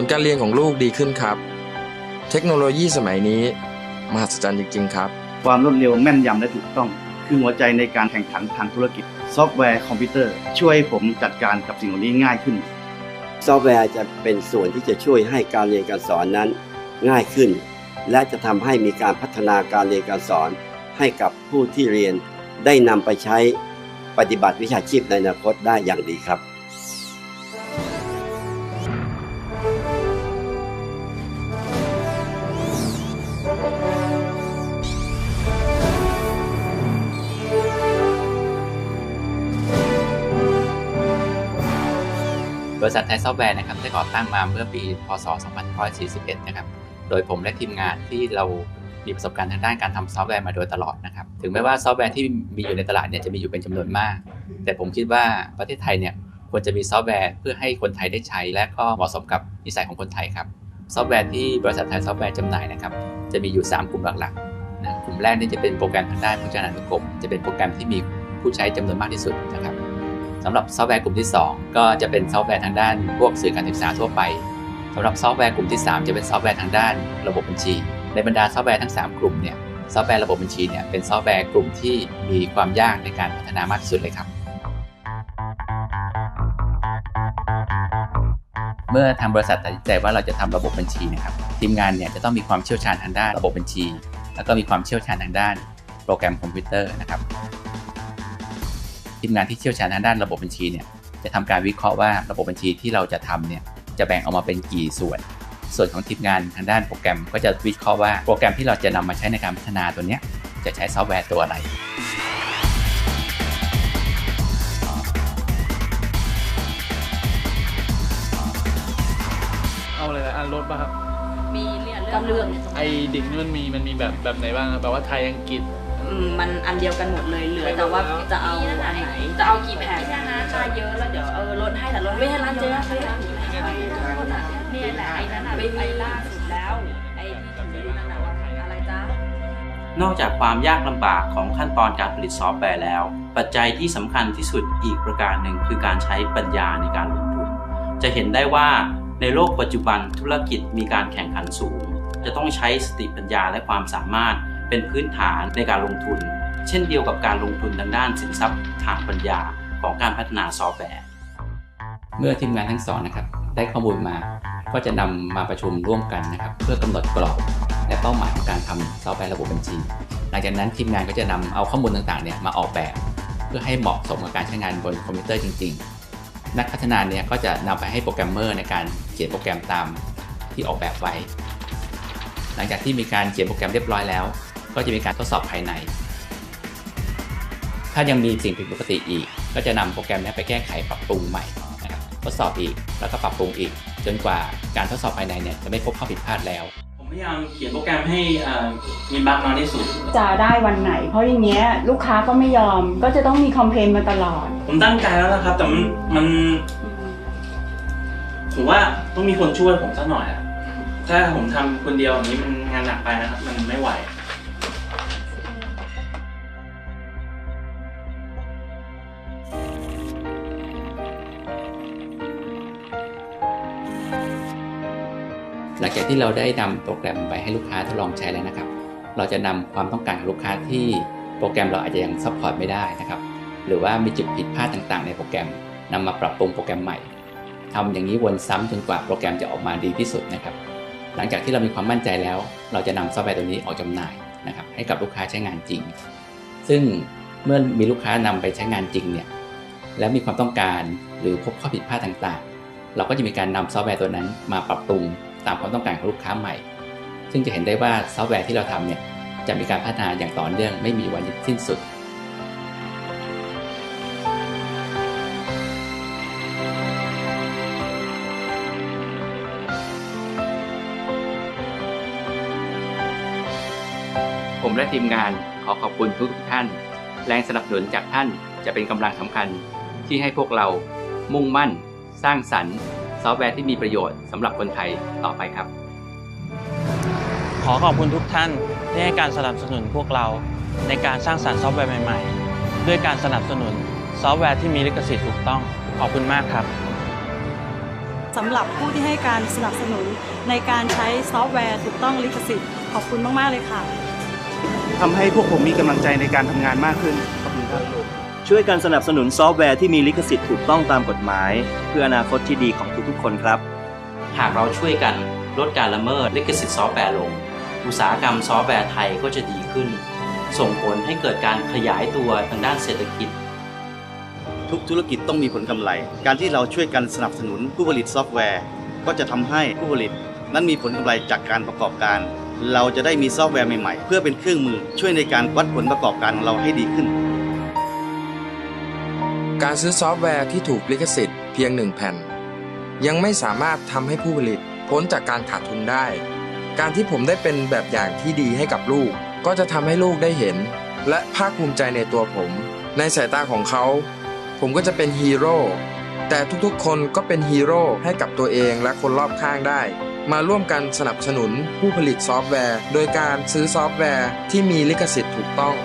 ลการเรียนของลูกดีขึ้นครับ เทคโนโลยีสมัยนี้ มหัศจรรย์จริง ๆ ครับ ความรวดเร็วแม่นยำและถูกต้อง คือหัวใจในการแข่งขันทางธุรกิจ ซอฟต์แวร์คอมพิวเตอร์ ช่วยให้ผมจัดการกับสิ่งเหล่านี้ง่ายขึ้น ซอฟต์แวร์จะเป็นส่วนที่จะช่วยให้การเรียนการสอนนั้นง่ายขึ้น และจะทำให้มีการพัฒนาการเรียนการสอน ให้กับผู้ที่เรียนได้นำไปใช้ปฏิบัติวิชาชีพในอนาคตได้อย่างดีครับ ริษัทไทยซอฟต์แวร์นะครับได้ก่อตั้งมาเมื่อปี พศ 2541 นะครับ โดยผมและทีมงานที่เรามีประสบการณ์ทางด้านการทำซอฟต์แวร์มาโดยตลอดนะครับ ถึงแม้ว่าซอฟต์แวร์ที่มีอยู่ในตลาดเนี่ยจะมีอยู่เป็นจำนวนมาก แต่ผมคิดว่าประเทศไทยเนี่ยควรจะมีซอฟต์แวร์เพื่อให้คนไทยได้ใช้ และก็เหมาะสมกับนิสัยของคนไทยครับ ซอฟต์แวร์ที่บริษัทไทยซอฟต์แวร์จำหน่ายนะครับ จะมีอยู่ 3 กลุ่มหลักๆนะกลุ่มแรกนี่จะเป็นโปรแกรมทางด้านพจนานุกรม จะเป็นโปรแกรมที่มีผู้ใช้จำนวนมากที่สุดนะครับ สำหรับซอฟต์แวร์กลุ่มที่ 2 ก็จะเป็นซอฟต์แวร์ทางด้านพวกสื่อการศึกษาทั่วไปสำหรับซอฟต์แวร์กลุ่มที่ 3 จะเป็นซอฟต์แวร์ทางด้านระบบบัญชี ในบรรดาซอฟต์แวร์ทั้ง 3 กลุ่มเนี่ยซอฟต์แวร์ระบบบัญชีเนี่ยเป็นซอฟต์แวร์กลุ่มที่มีความยากในการพัฒนามากที่สุดเลยครับ เมื่อทางบริษัทตัดสินใจว่าเราจะทำระบบบัญชีนะครับทีมงานเนี่ยจะต้องมีความเชี่ยวชาญทางด้านระบบบัญชี แล้วก็มีความเชี่ยวชาญทางด้านโปรแกรมคอมพิวเตอร์นะครับ ทีมงานที่เชี่ยวชาญทางด้านระบบบัญชีเนี่ยจะทำการวิเคราะห์ว่าระบบบัญชีที่เราจะทำเนี่ยจะแบ่งออกมาเป็นกี่ส่วน ส่วนของทีมงานทางด้านโปรแกรม ก็จะวิเคราะห์ว่าโปรแกรมที่เราจะนำมาใช้ในการพัฒนาตัวเนี้ยจะใช้ซอฟต์แวร์ตัวอะไรเอาอะไรนะอันรถป่ะครับ มีเรื่องกับเรื่องไอดิ่งนี่มันมีมันมีแบบแบบไหนบ้างครับแบบว่าไทยอังกฤษ อืมมันอันเดียวกันหมดเลยเหลือแต่ว่าจะเอาอันไหน จะเอากี่แผ่นไม่ใช่นะถ้าเยอะแล้วเดี๋ยวเออลดให้แต่ลดไม่ให้ร้านเจ๊ซื้อเนี่ยแหละไอ้นั้นอะไปไอ้ล่าสุดแล้วไอ้ที่ถือนั่นน่ะอะไรจ๊ะนอกจากความยากลำบากของขั้นตอนการผลิตซอฟต์แวร์แล้ว ปัจจัยที่สำคัญที่สุดอีกประการหนึ่งคือการใช้ปัญญาในการลงทุน จะเห็นได้ว่าในโลกปัจจุบันธุรกิจมีการแข่งขันสูง จะต้องใช้สติปัญญาและความสามารถ เป็นพื้นฐานในการลงทุน เช่นเดียวกับการลงทุนทางด้านสินทรัพย์ทางปัญญาของการพัฒนาซอฟต์แวร์ เมื่อทีมงานทั้งสองนะครับได้ข้อมูลมาก็จะนำมาประชุมร่วมกันนะครับเพื่อกำหนดกรอบและเป้าหมายของการทำซอฟต์แวร์ระบบบัญชี หลังจากนั้นทีมงานก็จะนำเอาข้อมูลต่างๆเนี่ยมาออกแบบ เพื่อให้เหมาะสมกับการใช้งานบนคอมพิวเตอร์จริง ๆ นักพัฒนาเนี่ยก็จะนำไปให้โปรแกรมเมอร์ในการเขียนโปรแกรมตามที่ออกแบบไว้ หลังจากที่มีการเขียนโปรแกรมเรียบร้อยแล้ว ก็จะมีการทดสอบภายใน ถ้ายังมีสิ่งผิดปกติอีก ก็จะนำโปรแกรมนี้ไปแก้ไขปรับปรุงใหม่นะครับทดสอบอีกแล้วก็ปรับปรุงอีก จนกว่าการทดสอบภายในเนี่ยจะไม่พบข้อผิดพลาดแล้วผมพยายามเขียนโปรแกรมให้มีบั๊กน้อยที่สุด จะได้วันไหน เพราะอย่างเงี้ยลูกค้าก็ไม่ยอมก็จะต้องมีคอมเพลนมาตลอด ผมตั้งใจแล้วนะครับ แต่มันมันผมว่าต้องมีคนช่วยผมสักหน่อยอะถ้าผมทำคนเดียวอย่างนี้มันงานหนักไปนะครับ มันไม่ไหว หลังจากที่เราได้นำโปรแกรมไปให้ลูกค้าทดลองใช้แล้วนะครับ เราจะนำความต้องการของลูกค้าที่โปรแกรมเราอาจจะยังซัพพอร์ตไม่ได้นะครับ หรือว่ามีจุดผิดพลาดต่างๆ ในโปรแกรมนำมาปรับปรุงโปรแกรมใหม่ทำอย่างนี้วนซ้ำจนกว่าโปรแกรมจะออกมาดีที่สุดนะครับ หลังจากที่เรามีความมั่นใจแล้ว เราจะนำซอฟต์แวร์ตัวนี้ออกจำหน่ายนะครับให้กับลูกค้าใช้งานจริง ซึ่งเมื่อมีลูกค้านำไปใช้งานจริงเนี่ยแล้วมีความต้องการหรือพบข้อผิดพลาดต่างๆ เราก็จะมีการนำซอฟต์แวร์ตัวนั้นมาปรับปรุง ตามความต้องการของลูกค้าใหม่ ซึ่งจะเห็นได้ว่าซอฟต์แวร์ที่เราทำเนี่ยจะมีการพัฒนาอย่างต่อเนื่องไม่มีวันสิ้นสุดผมและทีมงานขอขอบคุณทุกท่าน แรงสนับสนุนจากท่านจะเป็นกำลังสำคัญที่ให้พวกเรามุ่งมั่น สร้างสรรค์ ซอฟต์แวร์ที่มีประโยชน์สำหรับคนไทยต่อไปครับ ขอขอบคุณทุกท่านที่ให้การสนับสนุนพวกเราในการสร้างสรรค์ซอฟต์แวร์ใหม่ ๆ ด้วยการสนับสนุนซอฟต์แวร์ที่มีลิขสิทธิ์ถูกต้อง ขอบคุณมากครับสำหรับผู้ที่ให้การสนับสนุนในการใช้ซอฟต์แวร์ถูกต้องลิขสิทธิ์ขอบคุณมาก ๆ เลยค่ะทำให้พวกผมมีกำลังใจในการทำงานมากขึ้นขอบคุณครับ ช่วยกันสนับสนุนซอฟต์แวร์ที่มีลิขสิทธิ์ถูกต้องตามกฎหมาย เพื่ออนาคตที่ดีของทุกๆคนครับ หากเราช่วยกันลดการละเมิดลิขสิทธิ์ซอฟต์แวร์ลง อุตสาหกรรมซอฟต์แวร์ไทยก็จะดีขึ้น ส่งผลให้เกิดการขยายตัวทางด้านเศรษฐกิจ ทุกธุรกิจต้องมีผลกำไร การที่เราช่วยกันสนับสนุนผู้ผลิตซอฟต์แวร์ ก็จะทำให้ผู้ผลิต นั้นมีผลกำไรจากการประกอบการ เราจะได้มีซอฟต์แวร์ใหม่ๆ เพื่อเป็นเครื่องมือช่วยในการวัดผลประกอบการของเราให้ดีขึ้น การซื้อซอฟต์แวร์ที่ถูกลิขสิทธิ์เพียงหนึ่งแผ่น ยังไม่สามารถทำให้ผู้ผลิตพ้นจากการขาดทุนได้ การที่ผมได้เป็นแบบอย่างที่ดีให้กับลูก ก็จะทำให้ลูกได้เห็น และภาคภูมิใจในตัวผม ในสายตาของเขา ผมก็จะเป็นฮีโร่แต่ทุกๆ คนก็เป็นฮีโร่ให้กับตัวเองและคนรอบข้างได้ มาร่วมกันสนับสนุนผู้ผลิตซอฟต์แวร์ โดยการซื้อซอฟต์แวร์ที่มีลิขสิทธิ์ถูกต้อง